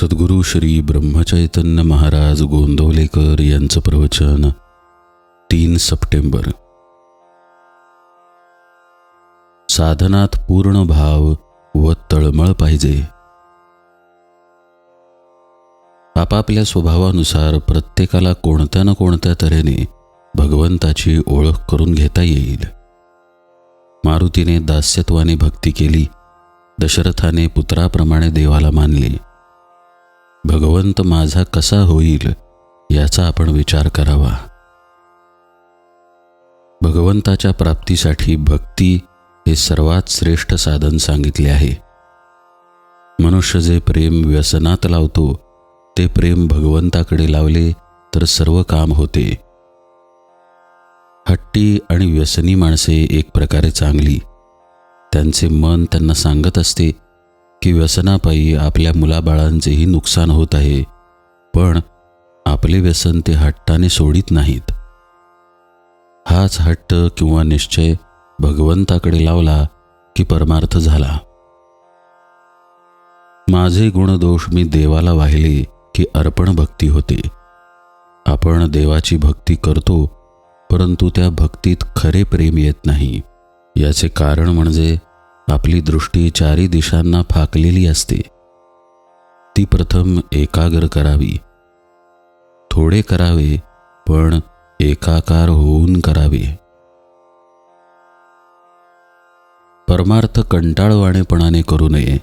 सद्गुरू श्री ब्रह्मचैतन्य महाराज गोंदवलेकर यांचं प्रवचन तीन सप्टेंबर. साधनात पूर्ण भाव व तळमळ पाहिजे. आपापल्या स्वभावानुसार प्रत्येकाला कोणत्या ना कोणत्या तऱ्हेने भगवंताची ओळख करून घेता येईल. मारुतीने दास्यत्वाने भक्ती केली दशरथाने पुत्राप्रमाणे देवाला मानले. भगवंत माझा कसा होईल याचा आपण विचार करावा. भगवंताच्या प्राप्तीसाठी भक्ती हे सर्वात श्रेष्ठ साधन सांगितले आहे. मनुष्य जे प्रेम व्यसनात लावतो ते प्रेम भगवंताकडे लावले तर सर्व काम होते. हट्टी आणि व्यसनी माणसे एक प्रकारे चांगली. त्यांचे मन त्यांना सांगत असते की व्यसनापायी आपल्या मुलाबाळांचेही नुकसान होत आहे. पण आपले व्यसन ते हट्टाने सोडित नाहीत. हाच हट्ट किंवा निश्चय भगवंताकडे लावला की परमार्थ झाला. माझे गुणदोष मी देवाला वाहिले की अर्पण भक्ती होते. आपण देवाची भक्ती करतो परंतु त्या भक्तीत खरे प्रेम येत नाही. याचे कारण म्हणजे आपली दृष्टी चारी दिशांना फाकलेली असते. ती प्रथम एकाग्र करावी. थोडे करावे पण एकाकार होऊन करावे. परमार्थ कंटाळवाणेपणाने करू नये.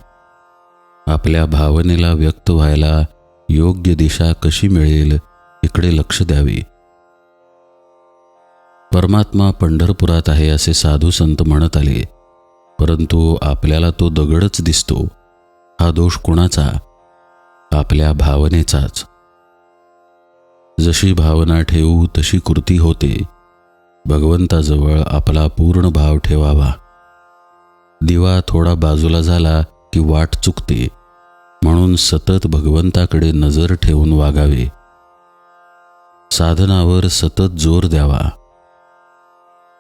आपल्या भावनेला व्यक्त व्हायला योग्य दिशा कशी मिळेल इकडे लक्ष द्यावे. परमात्मा पंढरपुरात आहे असे साधू संत म्हणत आले. परंतु आपल्याला तो दगडच दिसतो. हा दोष कुणाचा? आपल्या भावनेचाच. जशी भावना ठेवू तशी कृती होते. भगवंताजवळ आपला पूर्ण भाव ठेवावा. दिवा थोडा बाजूला झाला की वाट चुकते. म्हणून सतत भगवंताकडे नजर ठेवून वागावे. साधनावर सतत जोर द्यावा.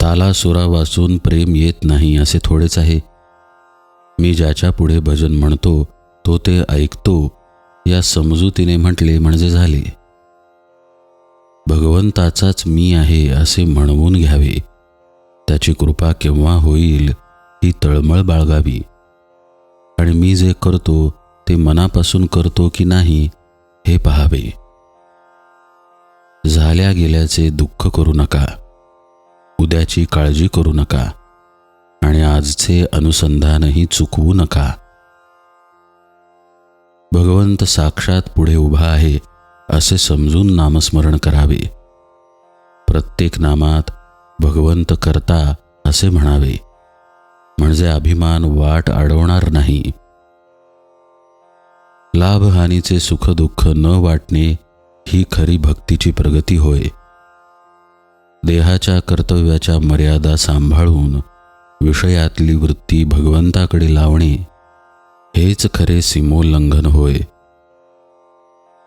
ताला सुरा वाचून प्रेम येत नाही असे थोडेच आहे. मी ज्याच्या पुढे भजन म्हणतो तो ते ऐकतो. या समजुतीने म्हटले म्हणजे झाले. भगवंताचाच मी आहे असे म्हणवून घ्यावे. त्याची कृपा केव्हा होईल ही तळमळ बाळगावी. आणि मी जे करतो ते मनापासून करतो की नाही हे पहावे. झाल्या गेल्याचे दुःख करू नका. उद्याची काळजी करू नका आणि आजचे अनुसंधानही चुकवू नका. भगवंत साक्षात पुढे उभा आहे असे समजून नामस्मरण करावे. प्रत्येक नामात भगवंत करता असे म्हणावे. म्हणजे अभिमान वाट अडवणार नाही. लाभहानीचे सुखदुःख न वाटणे ही खरी भक्तीची प्रगती होय. देहाच्या कर्तव्याच्या मर्यादा सांभाळून विषयातली वृत्ती भगवंताकडे लावणे हेच खरे सीमोल्लंघन होय.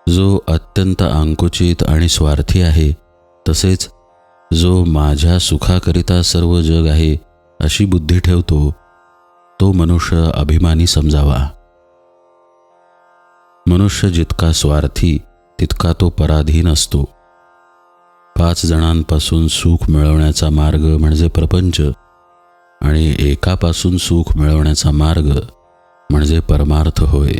जो अत्यंत अंकुचित आणि स्वार्थी आहे तसेच जो माझ्या सुखाकरिता सर्व जग आहे अशी बुद्धी ठेवतो तो मनुष्य अभिमानी समजावा. मनुष्य जितका स्वार्थी तितका तो पराधीन असतो. पाच जणांपासून सुख मिळवण्याचा मार्ग म्हणजे प्रपंच आणि एकापासून सुख मिळवण्याचा मार्ग म्हणजे परमार्थ होय.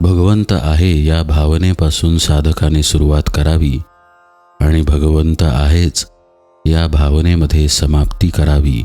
भगवंत आहे या भावनेपासून साधकाने सुरुवात करावी आणि भगवंत आहेच या भावनेमध्ये समाप्ती करावी.